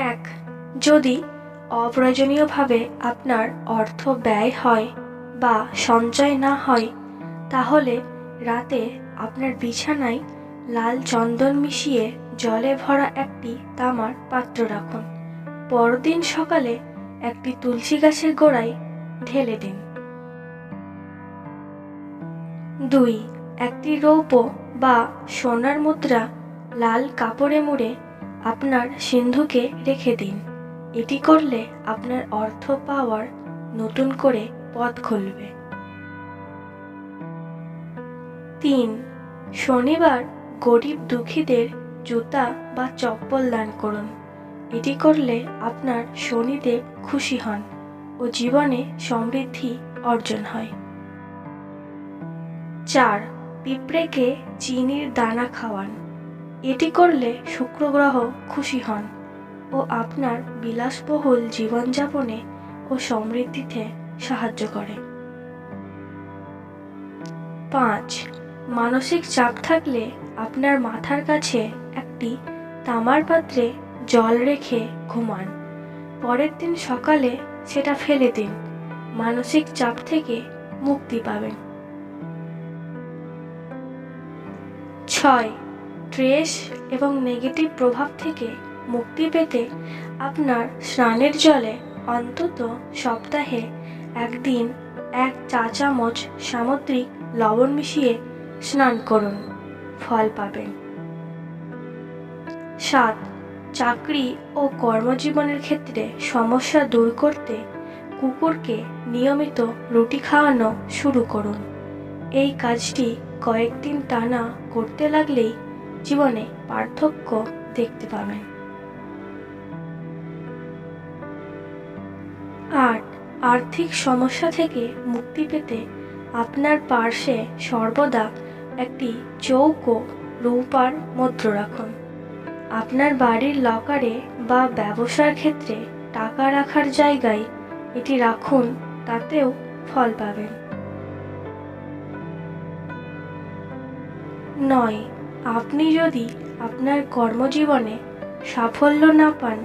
এক। যদি অপ্রয়োজনীয়ভাবে আপনার অর্থ ব্যয় হয় বা সঞ্চয় না হয়, তাহলে রাতে আপনার বিছানায় লাল চন্দন মিশিয়ে জলে ভরা একটি তামার পাত্র রাখুন। পরদিন সকালে একটি তুলসী গাছের গোড়ায় ঢেলে দিন। দুই। একটি রৌপ্য বা সোনার মুদ্রা লাল কাপড়ে মুড়ে আপনার সিন্ধুকে রেখে দিন। এটি করলে আপনার অর্থ পাওয়ার নতুন করে পথ খুলবে। তিন, শনিবার গরিব দুঃখীদের জুতা বা চপ্পল দান করুন। এটি করলে আপনার শনিদেব খুশি হন ও জীবনে সমৃদ্ধি অর্জন হয়। চার, পিঁপড়েকে চিনির দানা খাওয়ান। এটি করলে শুক্র গ্রহ খুশি হন ও আপনার বিলাসবহুল জীবনযাপনে ও সমৃদ্ধিতে সাহায্য করে। পাঁচ, মানসিক চাপ থাকলে আপনার মাথার কাছে একটি তামার পাত্রে জল রেখে ঘুমান। পরের দিন সকালে সেটা ফেলে দিন। মানসিক চাপ থেকে মুক্তি পাবেন। ছয় স্ট্রেস এবং নেগেটিভ প্রভাব থেকে মুক্তি পেতে আপনার স্নানের জলে অন্তত সপ্তাহে একদিন এক চা চামচ সামুদ্রিক লবণ মিশিয়ে স্নান করুন। ফল পাবেন। সাত, চাকরি ও কর্মজীবনের ক্ষেত্রে সমস্যা দূর করতে কুকুরকে নিয়মিত রুটি খাওয়ানো শুরু করুন। এই কাজটি কয়েকদিন টানা করতে লাগলেই জীবনে পার্থক্য দেখতে পাবেন। আট, আর্থিক সমস্যা থেকে মুক্তি পেতে আপনার পার্শ্বে সর্বদা একটি চৌকো রূপার মুদ্র রাখুন। আপনার বাড়ির লকারে বা ব্যবসার ক্ষেত্রে টাকা রাখার জায়গায় এটি রাখুন, তাতেও ফল পাবেন। নয় আপনি যদি আপনার কর্মজীবনে সাফল্য না পান,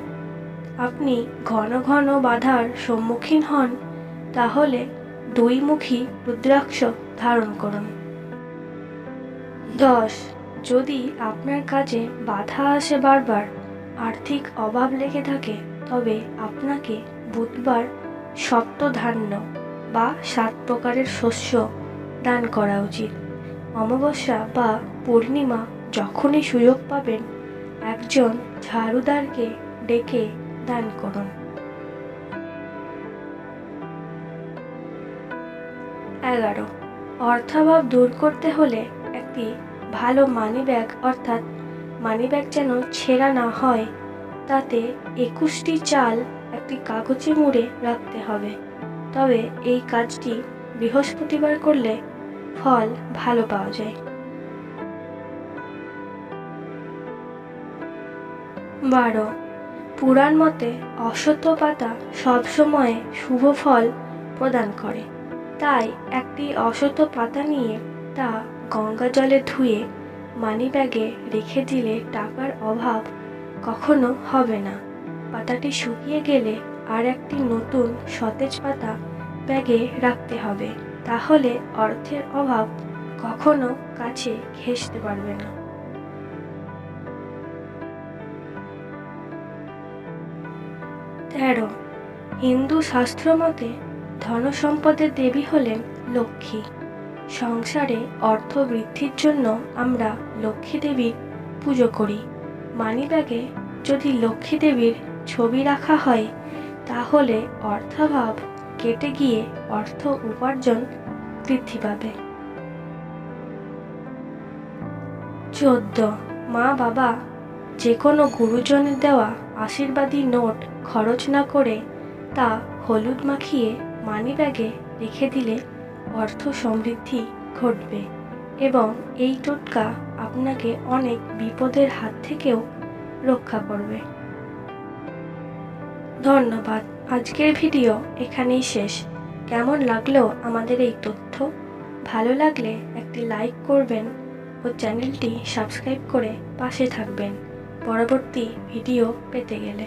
আপনি ঘন ঘন বাধার সম্মুখীন হন, তাহলে দুইমুখী রুদ্রাক্ষ ধারণ করুন। দশ, যদি আপনার কাজে বাধা আসে বারবার, আর্থিক অভাব লেগে থাকে, তবে আপনাকে বুধবার সপ্তধান্য বা সাত প্রকারের শস্য দান করা উচিত। অমাবস্যা বা পূর্ণিমা যখনই সুযোগ পাবেন, একজন ঝাড়ুদারকে ডেকে দান করুন। এগারো। অর্থাভাব দূর করতে হলে একটি ভালো মানি ব্যাগ অর্থাৎ মানি ব্যাগ যেন ছেঁড়া না হয়, তাতে একুশটি চাল একটি কাগজে মুড়ে রাখতে হবে। তবে এই কাজটি বৃহস্পতিবার করলে ফল ভালো পাওয়া যায়। বারো, পুরাণ মতে অশ্বত্থ পাতা সবসময় শুভ ফল প্রদান করে। তাই একটি অশ্বত্থ পাতা নিয়ে তা গঙ্গা জলে ধুয়ে মানি ব্যাগে রেখে দিলে টাকার অভাব কখনো হবে না। পাতাটি শুকিয়ে গেলে আর একটি নতুন সতেজ পাতা ব্যাগে রাখতে হবে। তাহলে অর্থের অভাব কখনো কাছে ঘেঁষতে পারবে না। তেরো, হিন্দু শাস্ত্র মতে ধনসম্পদের দেবী হলেন লক্ষ্মী। সংসারে অর্থ বৃদ্ধির জন্য আমরা লক্ষ্মী দেবীর পুজো করি। মানিব্যাগে যদি লক্ষ্মী দেবীর ছবি রাখা হয়, তাহলে অর্থাভাব কেটে গিয়ে অর্থ উপার্জন বৃদ্ধি পাবে। চোদ্দ। মা বাবা যে কোনো গুরুজনের দেওয়া আশীর্বাদী নোট খরচ না করে তা হলুদ মাখিয়ে মানিব্যাগে রেখে দিলে অর্থ সমৃদ্ধি ঘটবে এবং এই টোটকা আপনাকে অনেক বিপদের হাত থেকেও রক্ষা করবে। ধন্যবাদ। আজকের ভিডিও এখানেই শেষ। কেমন লাগল আমাদের এই তথ্য? ভালো লাগলে একটি লাইক করবেন ও চ্যানেলটি সাবস্ক্রাইব করে পাশে থাকবেন। পরবর্তী ভিডিও পেতে গেলে।